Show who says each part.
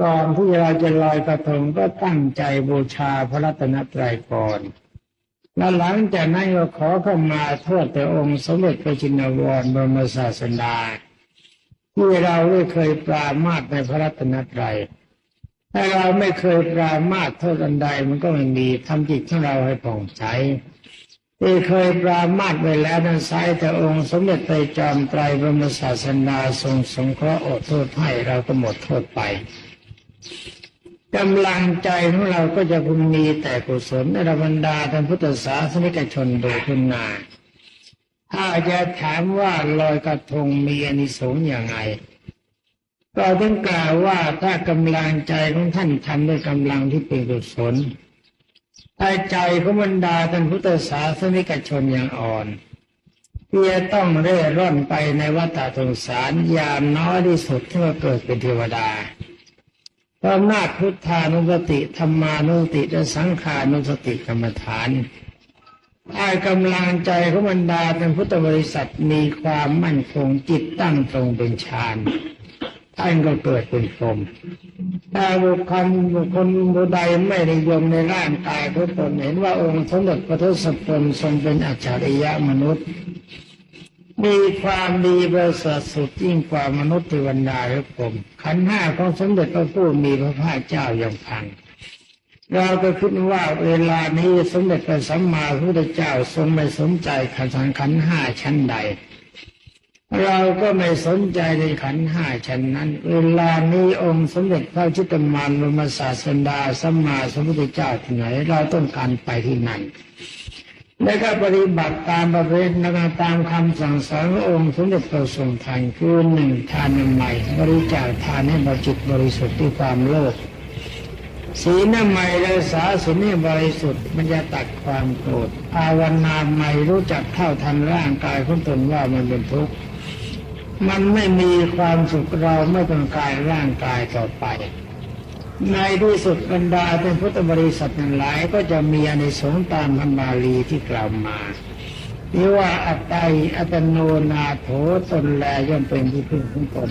Speaker 1: ก่อนที่เราจะลอยกระทงก็ตั้งใจบูชาพระรัตนตรัยก่อนแล้วหลังจากนั้นก็ขอเข้ามาโทษแต่องค์สมเด็จพระจินวรบรมศาสดาที่เราไม่เคยปรามาสในพระรัตนตรัยถ้าเราไม่เคยปรามาสโทษอันใดมันก็ไม่มีทำจิตของเราให้ผ่องใสที่เคยปรามาสไว้แล้วนั้นไซแต่องค์สมเด็จพระจอมไตรบรมศาสดาทรงสงเคราะห์อดโทษให้เราก็หมดโทษไป กำลังใจของเราก็จะพึงมีแต่กุศลในบรรดาท่านพุทธศาสนิกชนโดยทุนนาถ้าจะถามว่าลอยกระทงมีอานิสงส์อย่างไรก็ต้องกล่าวว่าถ้ากำลังใจของท่านทำด้วยกำลังที่เป็นกุศลถ้าใจของบรรดาท่านพุทธศาสนิกชนอย่างอ่อนที่จะต้องเร่ร่อนไปในวัฏสงสารยามน้อยที่สุดที่มาเกิดเป็นเทวดา พระอำนาจพุทธานุสติธรรมานุสติและสังขานุสติกรรมฐานถ้ากำลังใจของบรรดาท่านพุทธบริษัทมีความมั่นคงจิตตั้งตรงเป็นฌานท่านก็เกิดเป็นพรหมถ้าบุคคลบุคคลบุใดไม่นิยมในร่างกายของตนเห็นว่าองค์สมเด็จพระทศพลทรงเป็นอัจฉริยะมนุษย์ มีความดีประเสริฐสุดยิ่งกว่ามนุษย์เทวดาหรือผมขันห้าของสมเด็จพระผู้มีพระภาคเจ้าอย่างพังเราก็คิดว่าเวลานี้สมเด็จพระสัมมาสัมพุทธเจ้าทรงไม่สนใจขันธ์ขันห้าชั้นใด เราก็ไม่สนใจในขันห้าชั้นนั้น เวลานี้องค์สมเด็จพระชิตมานบรมศาสดาสัมมาสัมพุทธเจ้าที่ไหน เราต้องการไปที่นั่น แล้วก็ปฏิบัติตามประเพณีตามคำสั่งสอนขององค์สมเด็จพระทรงทานคือหนึ่งทานใหม่บริจาคทานให้บริจิตบริสุทธิ์ด้วยความโลภศีลใหม่รักษาศีลให้บริสุทธิ์มันจะตัดความโกรธภาวนาใหม่รู้จักเท่าทันร่างกายของตนว่ามันเป็นทุกข์มันไม่มีความสุขเราไม่ต้องการร่างกายต่อไป ในที่สุดบรรดาเป็นพุทธบริษัททั้งหลายก็จะมีอนิสงส์ตามธรรมาลีที่กล่าวมานี่ว่าอัตไตอัตโนนาโถตนแลย่อมเป็นที่พึ่งของตน